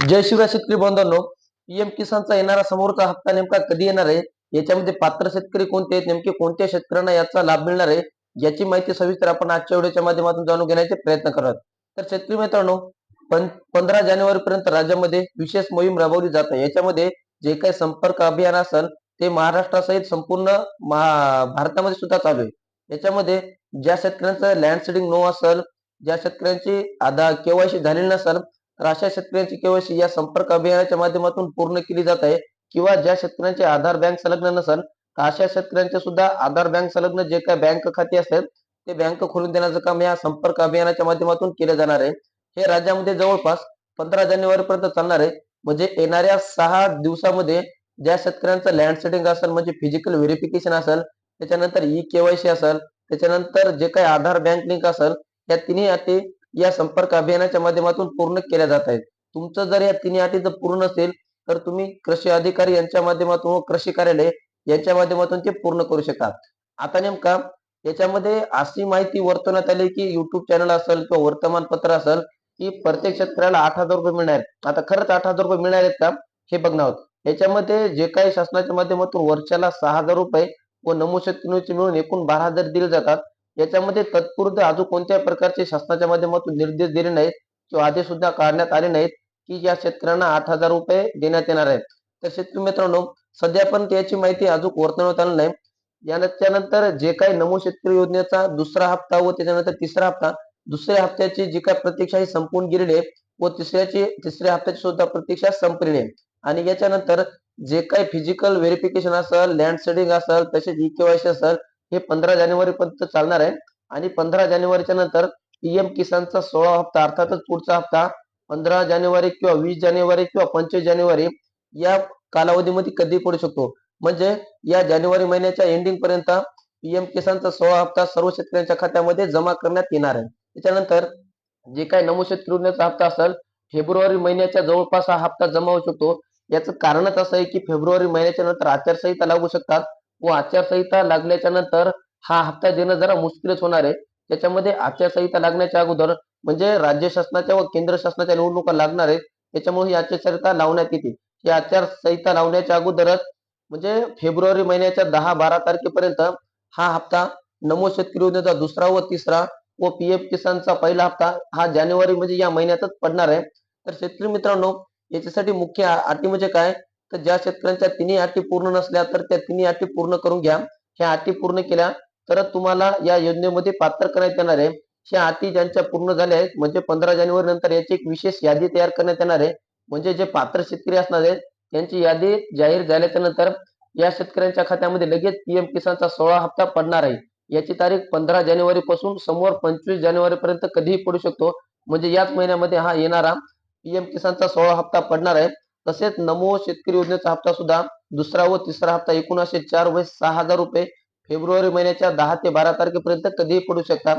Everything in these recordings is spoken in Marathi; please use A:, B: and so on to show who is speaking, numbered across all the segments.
A: जय शिवराय शेतकरी बांधवांनो पीएम किसानचा येणारा समोरचा हप्ता नेमका कधी येणार आहे? याच्यामध्ये पात्र शेतकरी कोणते आहेत? नेमके कोणत्या शेतकऱ्यांना याचा लाभ मिळणार आहे? याची माहिती सविस्तर आपण आजच्या व्हिडिओच्या माध्यमातून जाणून घेण्याचे प्रयत्न करत तर शेतकरी मित्रांनो पंधरा जानेवारी पर्यंत राज्यामध्ये विशेष मोहीम राबवली जात आहे याच्यामध्ये जे काही संपर्क अभियान असेल ते महाराष्ट्रासहित संपूर्ण महा- भारतामध्ये सुद्धा चालू आहे. याच्यामध्ये ज्या शेतकऱ्यांचं लँड सीडिंग नो असेल ज्या शेतकऱ्यांची आधा केवायसी झालेली नसेल तर अशा शेतकऱ्यांची केवायसी या संपर्क अभियानाच्या माध्यमातून पूर्ण केली जात आहे. किंवा ज्या शेतकऱ्यांचे आधार बँक संलग्न नसेल तर अशा शेतकऱ्यांचे सुद्धा आधार बँक संलग्न जे काही बँक खाते असेल ते बँक खोलून देण्याचं काम या संपर्क अभियानाच्या माध्यमातून केले जाणार आहे. हे राज्यामध्ये जवळपास पंधरा जानेवारी पर्यंत चालणार आहे. म्हणजे येणाऱ्या सहा दिवसामध्ये ज्या शेतकऱ्यांचं लँड सेटिंग असेल म्हणजे फिजिकल व्हेरिफिकेशन असेल त्याच्यानंतर ई केवायसी असेल त्याच्यानंतर जे काही आधार बँक लिंक असेल या तिन्ही अटी या संपर्क अभियानाच्या माध्यमातून पूर्ण केल्या जात आहेत. तुमचं जर या तिन्ही अटी जर पूर्ण असेल तर तुम्ही कृषी अधिकारी यांच्या माध्यमातून व कृषी कार्यालय यांच्या माध्यमातून ते पूर्ण करू शकता आता नेमका याच्यामध्ये अशी माहिती वर्तवण्यात आली की युट्यूब चॅनल असेल किंवा वर्तमानपत्र असेल की प्रत्येक शेतकऱ्याला आठ हजार रुपये मिळणार आता खरंच आठ हजार रुपये मिळणार आहेत का? हे बघणार आहोत याच्यामध्ये जे काही शासनाच्या माध्यमातून वर्षाला सहा हजार रुपये व नमो शेतकरी मिळून एकूण बारा हजार दिले जातात. याच्यामध्ये तत्पूर्वी अजून कोणत्याही प्रकारचे शासनाच्या माध्यमातून निर्देश दिले नाहीत किंवा आदेश सुद्धा काढण्यात आले नाहीत की या शेतकऱ्यांना आठ हजार रुपये देण्यात येणार आहेत. तर शेतकरी मित्रांनो सध्या पण याची माहिती अजून वर्तवण्यात आली नाही. त्यानंतर जे काही नमो शेतकरी योजनेचा दुसरा हप्ता व त्याच्यानंतर तिसरा हप्ता दुसऱ्या हप्त्याची जी काय प्रतीक्षा ही संपून गेलेली आहे व तिसऱ्याची तिसऱ्या हप्त्याची सुद्धा प्रतीक्षा संपलेली आहे. आणि याच्यानंतर जे काही फिजिकल व्हेरिफिकेशन असेल लँड सेडिंग असेल तसेच ई केवायसी असेल हे पंधरा जानेवारी पर्यंत चालणार आहे. आणि पंधरा जानेवारीच्या नंतर पीएम किसानचा सोळा हप्ता अर्थातच पुढचा हप्ता पंधरा जानेवारी किंवा वीस जानेवारी किंवा पंचवीस जानेवारी या कालावधीमध्ये कधी पडू शकतो? म्हणजे या जानेवारी महिन्याच्या एंडिंग पर्यंत पीएम किसानचा सोळा हप्ता सर्व शेतकऱ्यांच्या खात्यामध्ये जमा करण्यात येणार आहे. त्याच्यानंतर जे काही नमो शेतकरी हप्ता असेल फेब्रुवारी महिन्याच्या जवळपास हा हप्ता जमा होऊ शकतो. याचं कारणच असं आहे की फेब्रुवारी महिन्याच्या नंतर आचारसंहिता लागू शकतात. व आचारसंहिता लागल्याच्या नंतर हा हप्ता देणं जरा मुश्किलच होणार आहे. त्याच्यामध्ये आचारसंहिता लागण्याच्या अगोदर म्हणजे राज्य शासनाच्या व केंद्र शासनाच्या निवडणुका लागणार आहेत. त्याच्यामुळे ही आचारसंहिता लावण्यात येते. ही आचारसंहिता लावण्याच्या अगोदरच म्हणजे फेब्रुवारी महिन्याच्या दहा बारा तारखेपर्यंत हा हप्ता नमो शेतकरी योजनेचा दुसरा व तिसरा व पीएफ किसानचा पहिला हप्ता हा जानेवारी म्हणजे या महिन्यातच पडणार आहे. तर शेतकरी मित्रांनो याच्यासाठी मुख्य अटी म्हणजे काय? तर ज्या शेतकऱ्यांच्या तिन्ही अटी पूर्ण नसल्या तर त्या तिन्ही अटी पूर्ण करून घ्या. ह्या अटी पूर्ण केल्या तर तुम्हाला या योजनेमध्ये पात्र करण्यात येणार आहे. ह्या अटी ज्यांच्या पूर्ण झाल्या आहेत म्हणजे पंधरा जानेवारी नंतर याची एक विशेष यादी तयार करण्यात येणार आहे. म्हणजे जे पात्र शेतकरी असणार आहेत त्यांची यादी जाहीर झाल्याच्यानंतर या शेतकऱ्यांच्या खात्यामध्ये लगेच पीएम किसानचा सोळा हप्ता पडणार आहे. याची तारीख पंधरा जानेवारी पासून समोर पंचवीस जानेवारी पर्यंत कधीही पडू शकतो. म्हणजे याच महिन्यामध्ये हा येणारा पीएम किसानचा सोळा हप्ता पडणार आहे. तसेच नमो शेतकरी योजनेचा हप्ता सुद्धा दुसरा व तिसरा हप्ता एकोणीसशे चार व सहा हजार रुपये फेब्रुवारी महिन्याच्या दहा ते बारा तारखेपर्यंत कधीही पडू शकतात.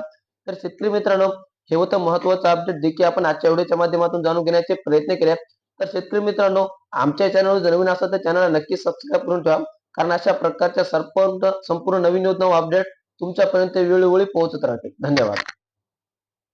A: तर शेतकरी मित्रांनो हे होतं महत्वाचं अपडेट देखील आपण आजच्या व्हिडिओच्या माध्यमातून जाणून घेण्याचे प्रयत्न केले तर शेतकरी मित्रांनो आमच्या चॅनलवर जर नवीन तर चॅनलला नक्की सबस्क्राईब करून ठेवा. कारण अशा प्रकारच्या संपूर्ण संपूर्ण नवीन योजना अपडेट तुमच्यापर्यंत वेळोवेळी पोहोचत राहते. धन्यवाद.